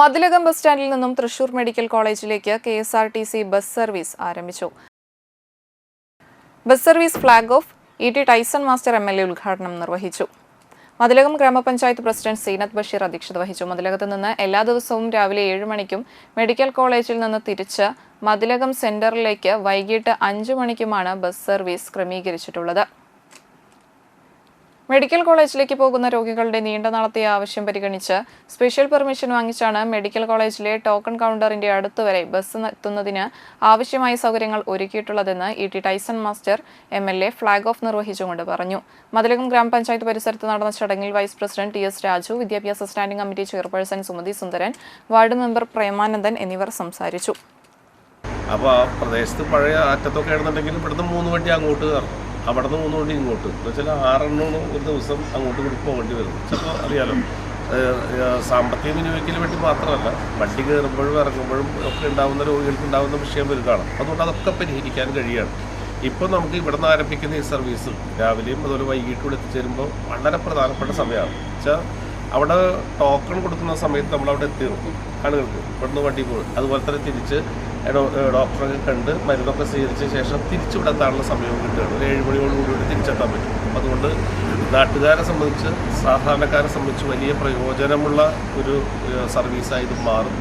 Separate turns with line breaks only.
Mathilakam bus സ്റ്റാൻഡിൽ നിന്നും Thrissur medical കോളേജിലേക്ക് K S R T C bus service ആരംഭിച്ചു. Bus service flag off E T Tyson master M L A ഉദ്ഘാടനം നിർവഹിച്ചു. മതിലകം ഗ്രാമപഞ്ചായത്ത് പ്രസിഡന്റ് സീനത്ത് ബഷീർ അധ്യക്ഷത വഹിച്ചു. മതിലകത്ത് നിന്ന് എല്ലാ ദിവസവും രാവിലെ ഏഴ് മണിക്കും മെഡിക്കൽ കോളേജിൽ നിന്ന് തിരിച്ച് മതിലകം സെന്ററിലേക്ക് വൈകിട്ട് അഞ്ചു മണിക്കുമാണ് ബസ് സർവീസ് ക്രമീകരിച്ചിട്ടുള്ളത്. മെഡിക്കൽ കോളേജിലേക്ക് പോകുന്ന രോഗികളുടെ നീണ്ട നാളത്തെ ആവശ്യം പരിഗണിച്ച് സ്പെഷ്യൽ പെർമിഷൻ വാങ്ങിച്ചാണ് മെഡിക്കൽ കോളേജിലെ ടോക്കൺ കൗണ്ടറിന്റെ അടുത്തുവരെ ബസ് എത്തുന്നതിന് ആവശ്യമായ സൗകര്യങ്ങൾ ഒരുക്കിയിട്ടുള്ളതെന്ന് E T Tyson master M L A flag off നിർവഹിച്ചുകൊണ്ട് പറഞ്ഞു. മതിലകം ഗ്രാമപഞ്ചായത്ത് പരിസരത്ത് നടന്ന ചടങ്ങിൽ vice president T S Raju വിദ്യാഭ്യാസ standing committee chairperson Sumathi Sundaran ward member Premanandan എന്നിവർ സംസാരിച്ചു.
അപ്പോൾ ആ പ്രദേശത്ത് പഴയ അറ്റത്തൊക്കെ ആണെന്നുണ്ടെങ്കിൽ ഇവിടുന്ന് മൂന്ന് വണ്ടി അങ്ങോട്ട് കയറും. അവിടെ നിന്ന് പോകുന്നതുകൊണ്ട് ഇങ്ങോട്ട്. എന്ന് വെച്ചാൽ ആറെണ്ണം ഒരു ദിവസം അങ്ങോട്ട് കൂടി പോകേണ്ടി വരും ചിലപ്പോൾ അറിയാലോ. സാമ്പത്തിക വിനിയോഗിക്കൽ വേണ്ടി മാത്രമല്ല വണ്ടി കയറുമ്പോഴും ഇറങ്ങുമ്പോഴും ഒക്കെ ഉണ്ടാകുന്ന രോഗികൾക്ക് ഉണ്ടാകുന്ന വിഷയം വരുന്നതാണ് അതുകൊണ്ട് അതൊക്കെ പരിഹരിക്കാൻ കഴിയുകയാണ് ഇപ്പോൾ നമുക്ക് ഇവിടെ നിന്ന് ആരംഭിക്കുന്ന ഈ സർവീസ് രാവിലെയും അതുപോലെ വൈകിട്ടും കൂടെ എത്തിച്ചേരുമ്പോൾ വളരെ പ്രധാനപ്പെട്ട സമയമാണ്. വെച്ചാൽ അവിടെ ടോക്കൺ കൊടുക്കുന്ന സമയത്ത് നമ്മൾ അവിടെ എത്തിയിരുന്നു ആളുകൾക്ക്. ഇവിടുന്ന് വണ്ടി പോകും അതുപോലെ തന്നെ തിരിച്ച് ഡോക്ടറൊക്കെ കണ്ട് മരുന്നൊക്കെ സ്വീകരിച്ച ശേഷം തിരിച്ചിവിടെ എത്താനുള്ള സമയവും കിട്ടുകയാണ്. ഒരു ഏഴ് മണിയോടുകൂടി തിരിച്ചെത്താൻ പറ്റും. അപ്പം അതുകൊണ്ട് നാട്ടുകാരെ സംബന്ധിച്ച് സാധാരണക്കാരെ സംബന്ധിച്ച് വലിയ പ്രയോജനമുള്ള ഒരു സർവീസായി ഇത് മാറും.